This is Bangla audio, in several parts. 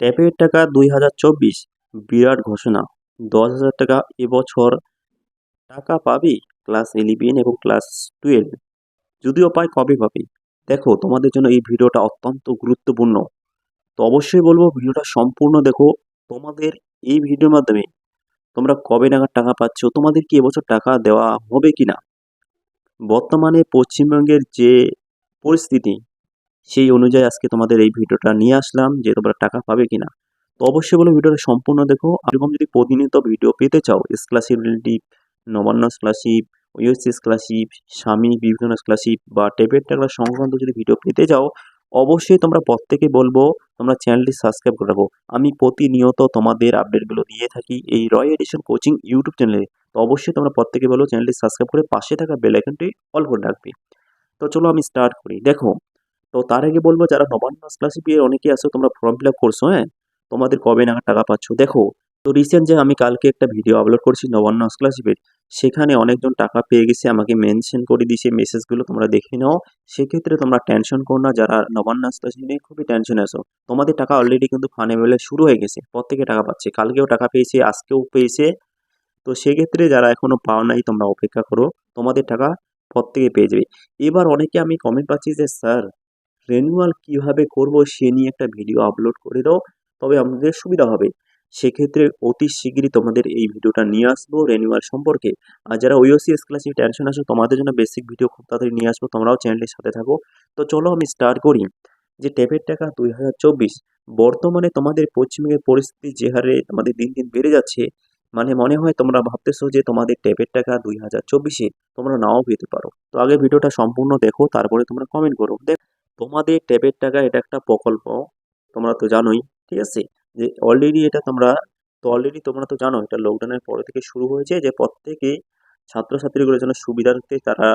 ট্যাপের টাকা দুই হাজার চব্বিশ, বিরাট ঘোষণা। দশ হাজার টাকা এবছর টাকা পাবি? ক্লাস ইলেভেন এবং ক্লাস টুয়েলভ। যদিও পাই, কবে পাবি? দেখো, তোমাদের জন্য এই ভিডিওটা অত্যন্ত গুরুত্বপূর্ণ। তো অবশ্যই বলব, ভিডিওটা সম্পূর্ণ দেখো। তোমাদের এই ভিডিওর মাধ্যমে তোমরা কবে নাগাদ টাকা পাচ্ছ? তোমাদের কি এবছর টাকা দেওয়া হবে কি না বর্তমানে পশ্চিমবঙ্গের যে পরিস্থিতি সেই অনুযায়ী আজকে তোমাদের এই ভিডিওটা নিয়ে আসলাম যে তোমরা টাকা পাবে কিনা। তো অবশ্যই বলো ভিডিওটা সম্পূর্ণ দেখো। এরকম যদি প্রতিনিয়ত ভিডিও পেতে চাও scholarship relative Nabanna scholarship USC scholarship Swami বিভিন্ন স্কলারশিপ বা টেপের টাকা সংক্রান্ত যদি ভিডিও পেতে চাও, অবশ্যই তোমরা প্রত্যেকে বলব, তোমরা চ্যানেলটি সাবস্ক্রাইব করে রাখো। আমি প্রতিনিয়ত তোমাদের আপডেটগুলো দিয়ে থাকি এই রয় এডিশন কোচিং ইউটিউব চ্যানেলে তো অবশ্যই তোমরা প্রত্যেকে বলো চ্যানেলটি সাবস্ক্রাইব করে পাশে থাকা বেল আইকনটি অল করে রাখবে। তো চলো আমি স্টার্ট করি। দেখো তো তার আগে বলব, যারা নবান্ন স্কলারশিপে অনেকে আসো তোমরা ফর্ম ফিল আপ করছ হ্যাঁ? তোমাদের কবে নাগাদ টাকা পাচ্ছ? দেখো, তো রিসেন্ট যে আমি কালকে একটা ভিডিও আপলোড করছি, নবান্ন স্কলারশিপের সেখানে অনেকজন টাকা পেয়ে গেছে, আমাকে মেনশন করে দিয়েছে মেসেজগুলো তোমরা দেখে নাও। সেক্ষেত্রে তোমরা টেনশন করো না, যারা নবান্ন স্কলারশিপ নিয়ে খুবই টেনশনে আছো। তোমাদের টাকা অলরেডি কিন্তু ফানে মেলে শুরু হয়ে গেছে, প্রত্যেকে টাকা পাচ্ছে। কালকেও টাকা পেয়েছে, আজকেও পেয়েছে। তো সেক্ষেত্রে যারা এখনও পাও নাই, তোমরা অপেক্ষা করো, তোমাদের টাকা প্রত্যেকে পেয়ে যাবে। এবার অনেকে আমি কমেন্ট পাচ্ছি যে, স্যার রেনুয়াল কীভাবে করব সে নিয়ে একটা ভিডিও আপলোড করে দাও, তবে আমাদের সুবিধা হবে। সেক্ষেত্রে অতি শীঘ্রই তোমাদের এই ভিডিওটা নিয়ে আসব রেনুয়াল সম্পর্কে। আর যারা ওইওসিএস ক্লাসে টেনশন আসো তোমাদের জন্য বেসিক ভিডিও খুব তাড়াতাড়ি নিয়ে আসব, তোমরাও চ্যানেলের সাথে থাকো। তো চলো আমি স্টার্ট করি। যে ট্যাপের টাকা দুই হাজার চব্বিশ, বর্তমানে তোমাদের পশ্চিমবঙ্গের পরিস্থিতি যে হারে আমাদের দিন দিন বেড়ে যাচ্ছে মানে মনে হয় তোমরা ভাবতেছো যে তোমাদের ট্যাপের টাকা দুই হাজার চব্বিশে তোমরা নাও পেতে পারো। তো আগে ভিডিওটা সম্পূর্ণ দেখো, তারপরে তোমরা কমেন্ট করো। দেখ তোমাদের ট্যাবের টাকা এটা একটা প্রকল্প, তোমরা তো জানোই, ঠিক আছে? যে অলরেডি এটা তোমরা, তো অলরেডি তোমরা তো জানো, এটা লকডাউনের পরে থেকে শুরু হয়েছে যে প্রত্যেকে ছাত্রছাত্রীগুলোর জন্য সুবিধার্থে তারা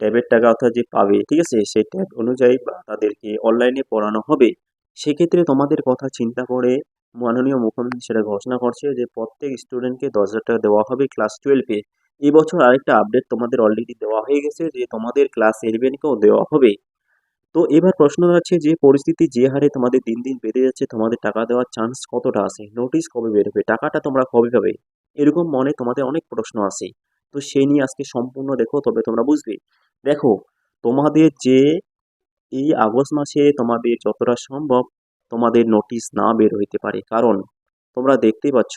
ট্যাবের টাকা অর্থাৎ যে পাবে, ঠিক আছে? সেই ট্যাব অনুযায়ী বা তাদেরকে অনলাইনে পড়ানো হবে। সেক্ষেত্রে তোমাদের কথা চিন্তা করে মাননীয় মুখ্যমন্ত্রী সেটা ঘোষণা করছে যে প্রত্যেক স্টুডেন্টকে দশ হাজার টাকা দেওয়া হবে ক্লাস টুয়েলভে এবছর আরেকটা আপডেট তোমাদের অলরেডি দেওয়া হয়ে গেছে যে তোমাদের ক্লাস ইলেভেনকেও দেওয়া হবে। তো এবার প্রশ্ন হচ্ছে যে, পরিস্থিতি যে হারে তোমাদের দিন দিন বেড়ে যাচ্ছে, তোমাদের টাকা দেওয়ার চান্স কতটা আছে? নোটিশ কবে বেরোবে টাকাটা তোমরা কবে পাবে? এরকম মনে তোমাদের অনেক প্রশ্ন আছে তো সেই নিয়ে আজকে সম্পূর্ণ দেখো, তবে তোমরা বুঝবে। দেখো, তোমাদের যে এই আগস্ট মাসে তোমাদের যতটা সম্ভব তোমাদের নোটিশ না বের হইতে পারে। কারণ তোমরা দেখতেই পাচ্ছ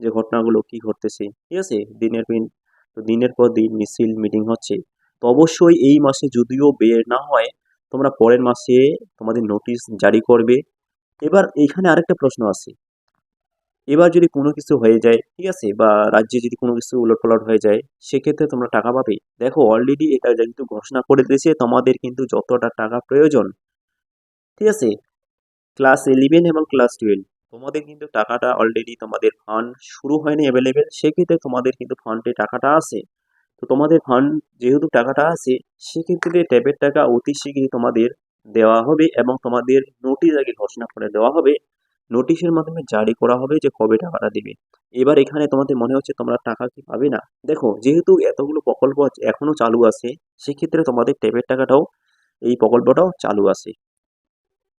যে ঘটনাগুলো কি ঘটতেছে। ঠিক আছে? দিনের দিন তো দিনের পর দিন মিছিল মিটিং হচ্ছে। তো অবশ্যই এই মাসে যদিও বের না হয় তোমরা পরের মাসে তোমাদের নোটিশ জারি করবে। এবার এইখানে আরেকটা প্রশ্ন আছে। এবার যদি কোনো কিছু হয়ে যায়, ঠিক আছে? বা রাজ্যে যদি কোনো কিছু উলটপালট হয়ে যায়, সেক্ষেত্রে তোমরা টাকা পাবে। দেখো অলরেডি এটা কিন্তু ঘোষণা করে দিয়েছে, তোমাদের কিন্তু যতটা টাকা প্রয়োজন, ঠিক আছে? ক্লাস ইলেভেন এবং ক্লাস টুয়েলভ তোমাদের কিন্তু টাকাটা অলরেডি তোমাদের ফান্ড শুরু হয়নি অ্যাভেলেবেল সেক্ষেত্রে তোমাদের কিন্তু ফান্ডে টাকাটা আছে। তো তোমাদের ফান্ড যেহেতু টাকাটা আছে, সেক্ষেত্রে ট্যাবের টাকা অতি শীঘ্রই তোমাদের দেওয়া হবে এবং তোমাদের নোটিশ আগে ঘোষণা করে দেওয়া হবে। নোটিশের মাধ্যমে জারি করা হবে যে কবে টাকাটা দেবে। এবার এখানে তোমাদের মনে হচ্ছে তোমরা টাকা কি পাবে না। দেখো, যেহেতু এতগুলো প্রকল্প এখনও চালু আছে, সেক্ষেত্রে তোমাদের ট্যাবের টাকাটাও, এই প্রকল্পটাও চালু আছে।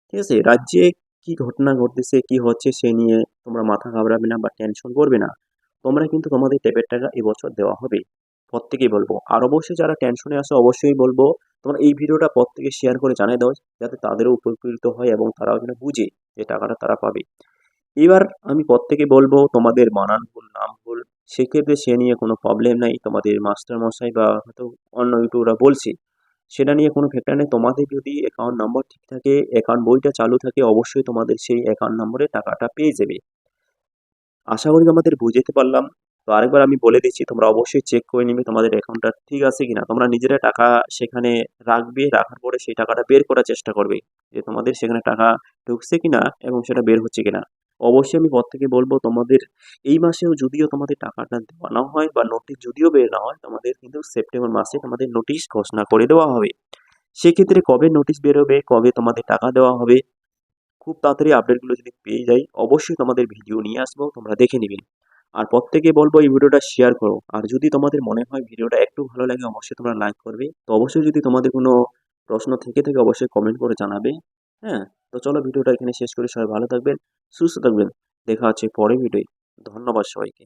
ঠিক আছে? রাজ্যে কি ঘটনা ঘটতেছে, কি হচ্ছে, সে নিয়ে তোমরা মাথা ঘাবড়াবে না বা টেনশন করবে না। তোমরা কিন্তু তোমাদের ট্যাবের টাকা এবছর দেওয়া হবে। প্রত্যেকেই বলব। আর অবশ্যই যারা টেনশনে আছে, অবশ্যই বলব, তোমরা এই ভিডিওটা প্রত্যেকে শেয়ার করে জানিয়ে দাও, যাতে তাদেরও উপকৃত হয় এবং তারাও যেন বুঝে যে টাকাটা তারা পাবে। এবার আমি প্রত্যেকে বলব, তোমাদের বানান ভুল, নাম ভুল, সেক্ষেত্রে সে নিয়ে কোনো প্রবলেম নাই। তোমাদের মাস্টার মশাই বা হয়তো অন্য ইউটিউবরা বলছে, সেটা নিয়ে কোনো ফ্যাক্টর নেই। তোমাদের যদি অ্যাকাউন্ট নম্বর ঠিক থাকে অ্যাকাউন্ট বইটা চালু থাকে, অবশ্যই তোমাদের সেই অ্যাকাউন্ট নম্বরে টাকাটা পেয়ে যাবে। আশা করি তোমাদের বুঝতে পারলাম। তো আরেকবার আমি বলে দিচ্ছি, তোমরা অবশ্যই চেক করে নিবে তোমাদের অ্যাকাউন্টটা ঠিক আছে কিনা। তোমরা নিজেরা টাকা সেখানে রাখবে, রাখার পরে সেই টাকাটা বের করার চেষ্টা করবে যে তোমাদের সেখানে টাকা ঢুকছে কিনা এবং সেটা বের হচ্ছে কিনা। অবশ্যই আমি প্রত্যেকে বলব, তোমাদের এই মাসেও যদিও তোমাদের টাকাটা দেওয়া না হয় বা নোটিশ যদিও বের না হয়, তোমাদের কিন্তু সেপ্টেম্বর মাসে তোমাদের নোটিশ ঘোষণা করে দেওয়া হবে। সেক্ষেত্রে কবে নোটিশ বেরোবে, কবে তোমাদের টাকা দেওয়া হবে, খুব তাড়াতাড়ি আপডেটগুলো যদি পেয়ে যাই, অবশ্যই তোমাদের ভিডিও নিয়ে আসব, তোমরা দেখে নিবে। আর প্রত্যেকে বলব এই ভিডিওটা শেয়ার করো। আর যদি তোমাদের মনে হয় ভিডিওটা একটু ভালো লাগে, অবশ্যই তোমরা লাইক করবে। তো অবশ্যই যদি তোমাদের কোনো প্রশ্ন থেকে থেকে, অবশ্যই কমেন্ট করে জানাবে। হ্যাঁ? তো চলো ভিডিওটা এখানে শেষ করে। সবাই ভালো থাকবেন, সুস্থ থাকবেন। দেখা হচ্ছে পরে ভিডিও ধন্যবাদ সবাইকে।